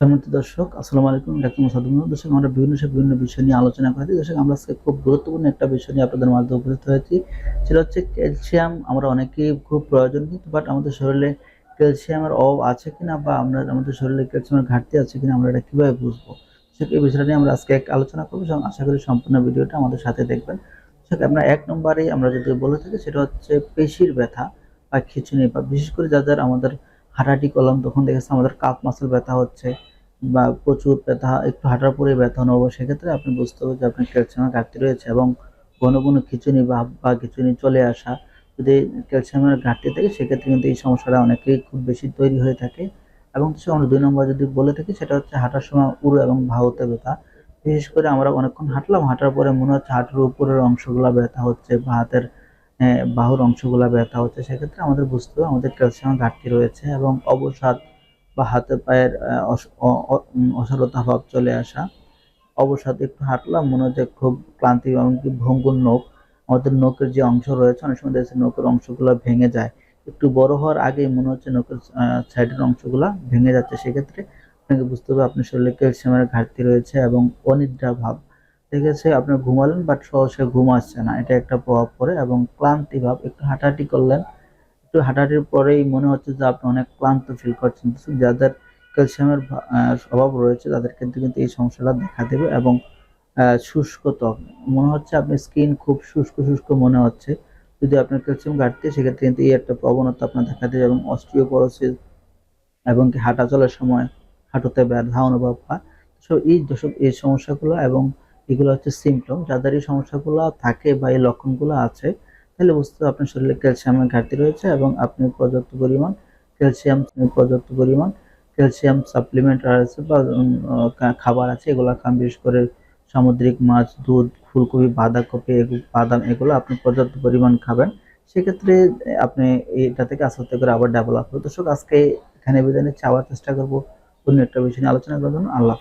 সম্মানিত দর্শক, আসসালামু আলাইকুম। ডাক্তার মোসাদুল দর্শক, আমরা বিভিন্ন সময় বিভিন্ন বিষয় নিয়ে আলোচনা করে থাকি দর্শক, আমরা আজকে খুব গুরুত্বপূর্ণ একটা বিষয় নিয়ে আপনাদের মাঝে উপস্থিত হয়েছি। সেটা হচ্ছে ক্যালসিয়াম। আমরা অনেকেই খুব প্রয়োজন কিন্তু বাট আমাদের শরীরে ক্যালসিয়ামের অভাব আছে কিনা বা আমরা, আমাদের শরীরে ক্যালসিয়ামের ঘাটতি আছে কিনা, আমরা এটা কীভাবে বুঝব? সেটা এই বিষয়টা নিয়ে আমরা আজকে এক আলোচনা করব। এবং আশা করি সম্পূর্ণ ভিডিওটা আমাদের সাথে দেখবেন। সেটা আমরা এক নম্বরে আমরা যদি বলে থাকি, সেটা হচ্ছে পেশির ব্যথা বা খিঁচুনি বা বিশেষ করে যাদের আমাদের হাঁটাহাঁটি করলাম, তখন দেখেছে আমাদের কাপ মাসেল ব্যথা হচ্ছে বা প্রচুর ব্যথা, একটু হাঁটার পরে ব্যথা অনুভব সেক্ষেত্রে আপনি বুঝতে হবে যে আপনার ক্যালসিয়ামের ঘাটতি রয়েছে এবং ঘন ঘন খিচুনি বা বা খিচুনি চলে আসা যদি ক্যালসিয়ামের ঘাটতি থাকে, সেক্ষেত্রে কিন্তু এই সমস্যাটা অনেকেই খুব বেশি তৈরি হয়ে থাকে। এবং সে আমরা দুই নম্বর যদি বলে থাকি, সেটা হচ্ছে হাঁটার সময় উড়ো এবং বাহুতে ব্যথা। বিশেষ করে আমরা অনেকক্ষণ হাঁটলাম, হাঁটার পরে মনে হচ্ছে হাঁটুর উপরের অংশগুলো ব্যথা হচ্ছে বা হাতের বাহুর অংশগুলো ব্যথা হচ্ছে, সেক্ষেত্রে আমাদের বুঝতে হবে আমাদের ক্যালসিয়ামের ঘাটতি রয়েছে এবং অবসাদ বা হাতে পায়ের অসারতা ভাব চলে আসা। অবসাদ একটু হাঁটলাম, মনে হচ্ছে খুব ক্লান্তি এমনকি ভঙ্গুর নখ। আমাদের নখের যে অংশ রয়েছে, অনেক সময় দেখছি নখের অংশগুলো ভেঙে যায়। একটু বড় হওয়ার আগেই মনে হচ্ছে নখের সাইডের অংশগুলো ভেঙে যাচ্ছে। সেক্ষেত্রে আপনাকে বুঝতে হবে আপনার শরীরে ক্যালসিয়ামের ঘাটতি রয়েছে এবং অনিদ্রা ভাব দেখেছে, আপনি ঘুমালেন বাট সহসে ঘুম আসছে না। এটা একটা প্রভাব পড়ে এবং ক্লান্তি ভাব। একটু হাঁটাহাঁটি করলেন। একটু হাঁটাহাঁটির পরেই মনে হচ্ছে যে আপনি অনেক ক্লান্ত ফিল করছেন। যাদের ক্যালসিয়ামের অভাব রয়েছে, তাদের ক্ষেত্রে কিন্তু এই সমস্যাটা দেখা দেবে এবং শুষ্ক ত্বক। মনে হচ্ছে আপনার স্কিন খুব শুষ্ক শুষ্ক মনে হচ্ছে। যদি আপনার ক্যালসিয়াম ঘাটতি, সেক্ষেত্রে কিন্তু এই একটা প্রবণতা আপনার দেখা দেবে এবং অস্টিওপরোসিস এবং কি হাঁটা চলার সময় হাঁটুতে ব্যথা অনুভব হয়। সো এই দশক, এই সমস্যাগুলো এবং এগুলো হচ্ছে সিমটম যাদের এই সমস্যাগুলো থাকে বা এই লক্ষণগুলো আছে, তাহলে বুঝতে হবে আপনার শরীরে ক্যালসিয়ামের ঘাটতি রয়েছে এবং আপনি পর্যাপ্ত পরিমাণ ক্যালসিয়াম পর্যাপ্ত পরিমাণ ক্যালসিয়াম সাপ্লিমেন্ট আছে বা খাবার আছে, এগুলো খান, বিশেষ করে সামুদ্রিক মাছ, দুধ, ফুলকপি, বাঁধাকপি বাদাম, এগুলো আপনি পর্যাপ্ত পরিমাণ খাবেন। সেক্ষেত্রে আপনি এটা থেকে আস্তে করে আবার ডেভেলপ হবে। দর্শক, আজকে এখানে নিচ্ছি। আবার চেষ্টা করব অন্য একটা বিষয় নিয়ে আলোচনা করার জন্য। আল্লাহ।